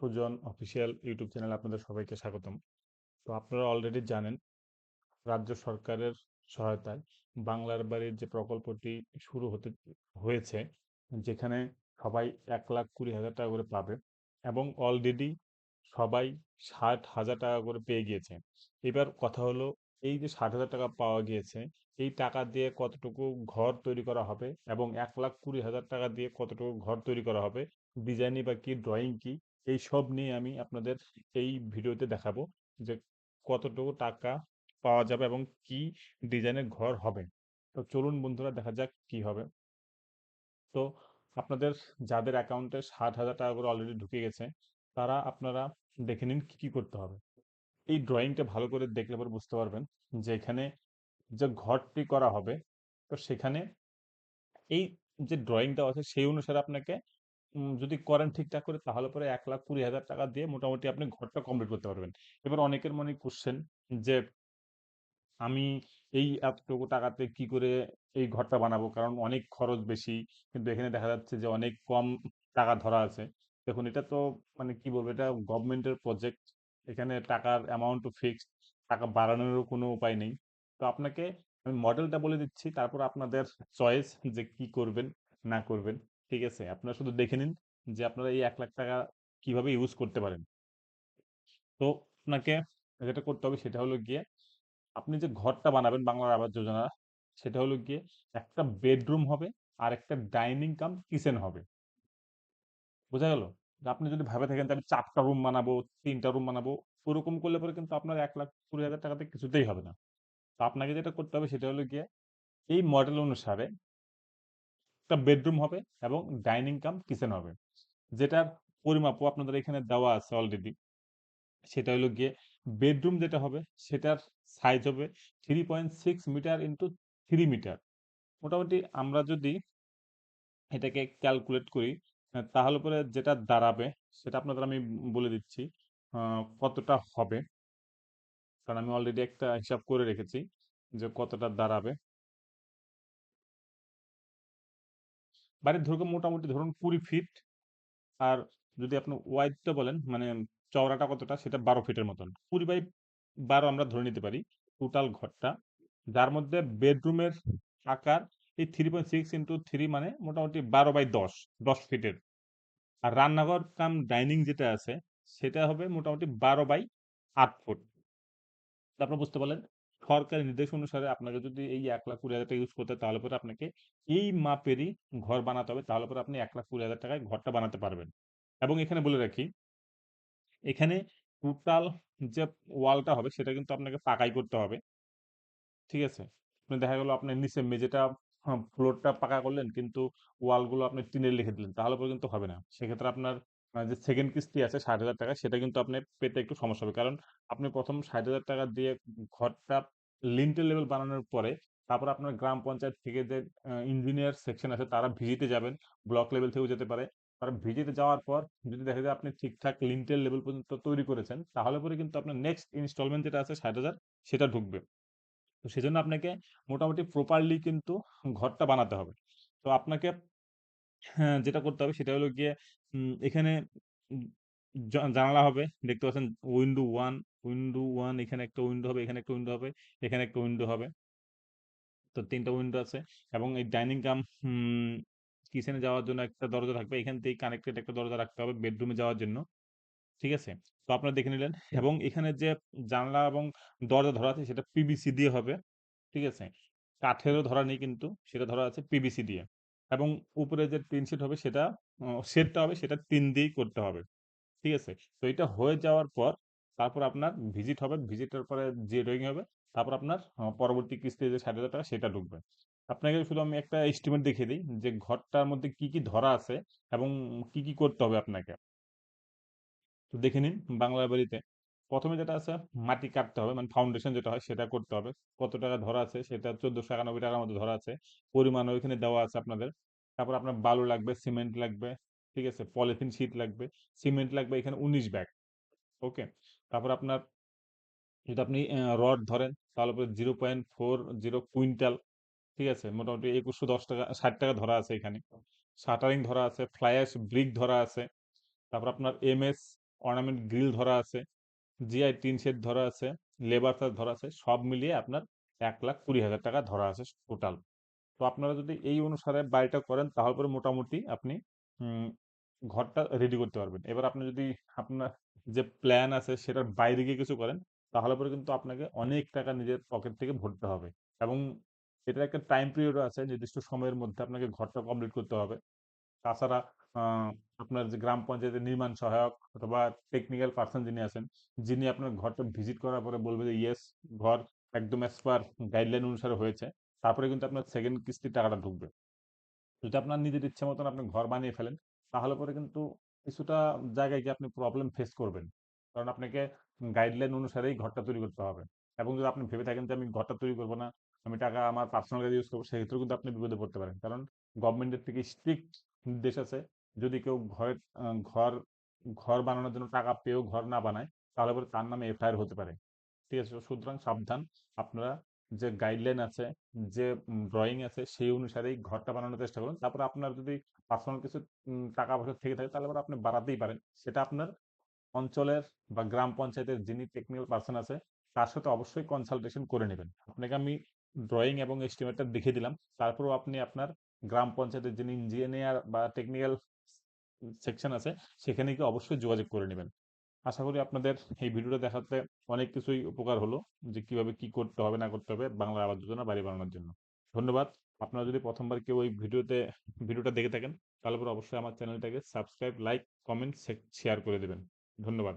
Sujan official YouTube চ্যানেলে আপনাদের সবাইকে স্বাগতম। তো আপনারা অলরেডি জানেন, রাজ্য সরকারের সহায়তায় বাংলার বাড়ির যে প্রকল্পটি শুরু হতে, হয়েছে, যেখানে সবাই এক লাখ কুড়ি হাজার টাকা করে পাবে এবং অলরেডি সবাই ষাট হাজার টাকা করে পেয়ে গিয়েছে। এবার কথা হলো, এই যে ষাট হাজার টাকা পাওয়া গিয়েছে, এই টাকা দিয়ে কতটুকু ঘর তৈরি করা হবে এবং এক লাখ কুড়ি হাজার টাকা দিয়ে কতটুকু ঘর তৈরি করা হবে ডিজাইনই বা কি ড্রয়িং কি এই সব নিয়ে আমি আপনাদের এই ভিডিওতে দেখাবো যে কতটুকু টাকা পাওয়া যাবে এবং কি ডিজাইনের ঘর হবে। তো চলুন বন্ধুরা দেখা যাক কি হবে। তো আপনাদের যাদের অ্যাকাউন্টে ষাট হাজার টাকা করে অলরেডি ঢুকে গেছে, তারা আপনারা দেখে নিন কি কি করতে হবে। এই ড্রয়িংটা ভালো করে দেখলে পর বুঝতে পারবেন যে এখানে যে ঘরটি করা হবে, তো সেখানে এই যে ড্রয়িংটা আছে, সেই অনুসারে আপনাকে যদি করেন ঠিকঠাক করে, তাহলে পরে এক লাখ কুড়ি হাজার টাকা দিয়ে মোটামুটি আপনি ঘরটা কমপ্লিট করতে পারবেন। এবার অনেকের মনে কোশ্চেন যে, আমি এই এতটুকু টাকাতে কি করে এই ঘরটা বানাবো? কারণ অনেক খরচ বেশি। কিন্তু এখানে দেখা যাচ্ছে যে, অনেক কম টাকা ধরা আছে। দেখুন, এটা তো মানে কি বলব, এটা গভর্নমেন্টের প্রজেক্ট এখানে টাকার অ্যামাউন্ট ফিক্সড টাকা বাড়ানোরও কোনো উপায় নেই। তো আপনাকে আমি মডেলটা বলে দিচ্ছি। তারপর আপনাদের চয়েস যে, কি করবেন, না করবেন। ঠিক আছে, আপনারা শুধু দেখে নিন যে আপনারা এই এক লাখ টাকা কীভাবে ইউজ করতে পারেন। তো আপনাকে যেটা করতে হবে সেটা হলো গিয়ে, আপনি যে ঘরটা বানাবেন বাংলার আবাস যোজনা, সেটা হলো গিয়ে একটা বেডরুম হবে আর একটা ডাইনিং কাম কিচেন হবে। বোঝা গেল? আপনি যদি ভাবে থাকেন আমি চারটা রুম বানাবো, তিনটা রুম বানাবো, ওরকম করলে পরে কিন্তু আপনার এক লাখ কুড়ি হাজার টাকাতে কিছুতেই হবে না। তো আপনাকে যেটা করতে হবে সেটা হলো গিয়ে, এই মডেল অনুসারে একটা বেডরুম হবে এবং ডাইনিং কাম কিচেন হবে। যেটার পরিমাপও আপনাদের এখানে দেওয়া আছে অলরেডি সেটা হলো গিয়ে বেডরুম যেটা হবে, সেটার সাইজ হবে three point six metre into three metre মোটামুটি আমরা যদি এটাকে ক্যালকুলেট করি তাহলে পরে যেটা দাঁড়াবে, সেটা আপনাদের আমি বলে দিচ্ছি কতটা হবে। কারণ আমি অলরেডি একটা হিসাব করে রেখেছি যে কতটা দাঁড়াবে। বাড়ির ধরুন মোটামুটি ধরুন কুড়ি ফিট আর যদি আপনি ওয়াইডটা বলেন মানে চওড়াটা কতটা? সেটা বারো ফিটের মতন। কুড়ি বাই বারো আমরা ধরে নিতে পারি টোটাল ঘরটা। যার মধ্যে বেডরুমের আকার এই three point six into three মানে মোটামুটি বারো বাই দশ দশ ফিটের আর রান্নাঘর কাম ডাইনিং যেটা আছে, সেটা হবে মোটামুটি বারো বাই আট ফুট আপনারা বুঝতে পারলেন? সরকারি নির্দেশ অনুসারে আপনাকে যদি এই এক লাখ কুড়ি হাজার টাকা ইউজ করতে তাহলে পরে আপনাকে এই মাপেরই ঘর বানাতে হবে। তাহলে পরে আপনি এক লাখ কুড়ি হাজার টাকায় ঘরটা বানাতে পারবেন। এবং এখানে বলে রাখি, এখানে টোটাল যে ওয়ালটা হবে, সেটা কিন্তু আপনাকে পাকাই করতে হবে। ঠিক আছে? দেখা গেল আপনার নিচে মেঝেটা ফ্লোরটা পাকা করলেন, কিন্তু ওয়ালগুলো আপনি টিনের লিখে দিলেন, তাহলে পরে কিন্তু হবে না। সেক্ষেত্রে আপনার যে সেকেন্ড কিস্তি আছে ষাট হাজার টাকা, সেটা কিন্তু আপনি পেতে একটু সমস্যা হবে। কারণ আপনি প্রথম ষাট হাজার টাকা দিয়ে ঘরটা লিন্টেল লেভেল বানানোর পরে তারপর আপনার গ্রাম পঞ্চায়েত থেকে যে ইঞ্জিনিয়ার সেকশন আছে তারা ভিজিতে যাবেন ব্লক লেভেল থেকেও যেতে পারে। তারা ভিজিতে যাওয়ার পর যদি দেখা যায় আপনি ঠিকঠাক লিন্টেল লেভেল পর্যন্ত তৈরি করেছেন তাহলে পরে কিন্তু আপনার নেক্সট ইনস্টলমেন্ট যেটা আছে ষাট হাজার সেটা ঢুকবে। তো সেজন্য আপনাকে মোটামুটি প্রপারলি কিন্তু ঘরটা বানাতে হবে। তো আপনাকে হ্যাঁ, যেটা করতে হবে সেটা হলো গিয়ে এখানে জানালা হবে। দেখতে পাচ্ছেন উইন্ডো ওয়ান উইন্ডো ওয়ান এখানে একটা উইন্ডো হবে এখানে একটা উইন্ডো হবে এখানে একটা উইন্ডো হবে। তো তিনটা উইন্ডো আছে এবং এই ডাইনিং কাম কিচেনে যাওয়ার জন্য একটা দরজা থাকবে। এখান থেকে কানেক্টেড একটা দরজা রাখতে হবে বেডরুমে যাওয়ার জন্য। ঠিক আছে? তো আপনারা দেখে নিলেন এবং এখানে যে জানলা এবং দরজা ধরা আছে সেটা পিভিসি দিয়ে হবে। ঠিক আছে? কাঠেরও ধরা নেই কিন্তু সেটা ধরা আছে পিভিসি দিয়ে এবং উপরে যে টিন শেড হবে সেটা শেডটা হবে সেটা টিন দিয়েই করতে হবে। ঠিক আছে? তো এটা হয়ে যাওয়ার পর তারপর আপনার ভিজিট হবে। ভিজিটের পরে যে ড্রয়িং হবে, তারপর আপনার পরবর্তী কিস্তি যে ষাট হাজার টাকা সেটা ঢুকবে। আপনাকে শুধু আমি একটা এস্টিমেট দেখিয়ে দিই যে ঘরটার মধ্যে কি কি ধরা আছে এবং কি কি করতে হবে আপনাকে। তো দেখে নিন বাংলা বাড়িতে প্রথমে যেটা আছে, মাটি কাটতে হবে মানে ফাউন্ডেশন যেটা হয় সেটা করতে হবে। কত টাকা ধরা আছে সেটা চোদ্দশো একানব্বই টাকার মতো ধরা আছে। পরিমাণ ওইখানে দেওয়া আছে আপনাদের। তারপর আপনার বালু লাগবে সিমেন্ট লাগবে ঠিক আছে? পলিথিন শীট লাগবে, সিমেন্ট লাগবে, এখানে উনিশ ব্যাগ। ওকে? তারপর আপনার যদি আপনি রড ধরেন তাহলে zero point four zero quintal, ঠিক আছে? মোটামুটি একুশশো দশ টাকা, ষাট টাকা ধরা আছে এখানে। শাটারিং ধরা আছে, ফ্লাই অ্যাশ ব্রিক ধরা আছে, তারপর আপনার এম এস অর্নামেন্ট গ্রিল ধরা আছে, জিআই টিন শেড ধরা আছে, লেবার চার্জ ধরা আছে, সব মিলিয়ে আপনার এক লাখ কুড়ি হাজার টাকা ধরা আছে টোটাল তো আপনারা যদি এই অনুসারে বাড়িটা করেন, তাহলে মোটামুটি আপনি ঘরটা রেডি করতে পারবেন। এবার আপনি যদি আপনার যে প্ল্যান আছে সেটার বাইরে গিয়ে কিছু করেন, তাহলে পরে কিন্তু আপনাকে অনেক টাকা নিজের পকেট থেকে ভরতে হবে এবং এটার একটা টাইম পিরিয়ডও আছে, নির্দিষ্ট সময়ের মধ্যে আপনাকে ঘরটা কমপ্লিট করতে হবে। তাছাড়া আপনার যে গ্রাম পঞ্চায়েতের নির্মাণ সহায়ক অথবা টেকনিক্যাল পার্সন যিনি আছেন, যিনি আপনার ঘরটা ভিজিট করার পরে বলবে যে ইয়েস ঘর একদম অ্যাজ পার গাইডলাইন অনুসারে হয়েছে। তারপরে কিন্তু আপনার সেকেন্ড কিস্তির টাকাটা ঢুকবে। যদি আপনার নিজের ইচ্ছে মতন আপনি ঘর বানিয়ে ফেলেন, তাহলে পরে কিন্তু কিছুটা জায়গায় গিয়ে আপনি প্রবলেম ফেস করবেন। কারণ আপনাকে গাইডলাইন অনুসারেই ঘরটা তৈরি করতে হবে। এবং যদি আপনি ভেবে থাকেন যে আমি ঘরটা তৈরি করব না, আমি টাকা আমার পার্সোনাল কাজে ইউজ করব, সেক্ষেত্রেও কিন্তু আপনি বিপদে পড়তে পারেন। কারণ গভর্নমেন্টের থেকে স্ট্রিক্ট নির্দেশ আছে, যদি কেউ ঘরের ঘর ঘর বানানোর জন্য টাকা পেয়েও ঘর না বানায়, তাহলে পরে তার নামে এফআইআর হতে পারে। ঠিক আছে, সুতরাং সাবধান। আপনারা যে গাইডলাইন আছে, যে ড্রয়িং আছে, সেই অনুসারেই ঘরটা বানানোর চেষ্টা করুন। তারপর আপনার যদি পার্সোনাল কিছু টাকা পয়সা থেকে থাকে, তাহলে আপনি বাড়াতেই পারেন। সেটা আপনার অঞ্চলের বা গ্রাম পঞ্চায়েতের যিনি টেকনিক্যাল পার্সন আছে, তার সাথে অবশ্যই কনসালটেশন করে নেবেন। আপনাকে আমি ড্রয়িং এবং এস্টিমেটটা দেখিয়ে দিলাম। তারপরেও আপনি আপনার গ্রাম পঞ্চায়েতের যিনি ইঞ্জিনিয়ার বা টেকনিক্যাল সেকশন আছে, সেখানে গিয়ে অবশ্যই যোগাযোগ করে নেবেন। আশা করি আপনাদের এই ভিডিওটা দেখাতে অনেক কিছুই উপকার হলো যে কীভাবে কি করতে হবে, না করতে হবে বাংলার আবাস যোজনা, বাড়ি বানানোর জন্য। ধন্যবাদ। আপনারা যদি প্রথমবার কেউ ওই ভিডিওতে, ভিডিওটা দেখে থাকেন, তাহলে পরে অবশ্যই আমার চ্যানেলটাকে সাবস্ক্রাইব লাইক কমেন্ট শেয়ার করে দেবেন। ধন্যবাদ।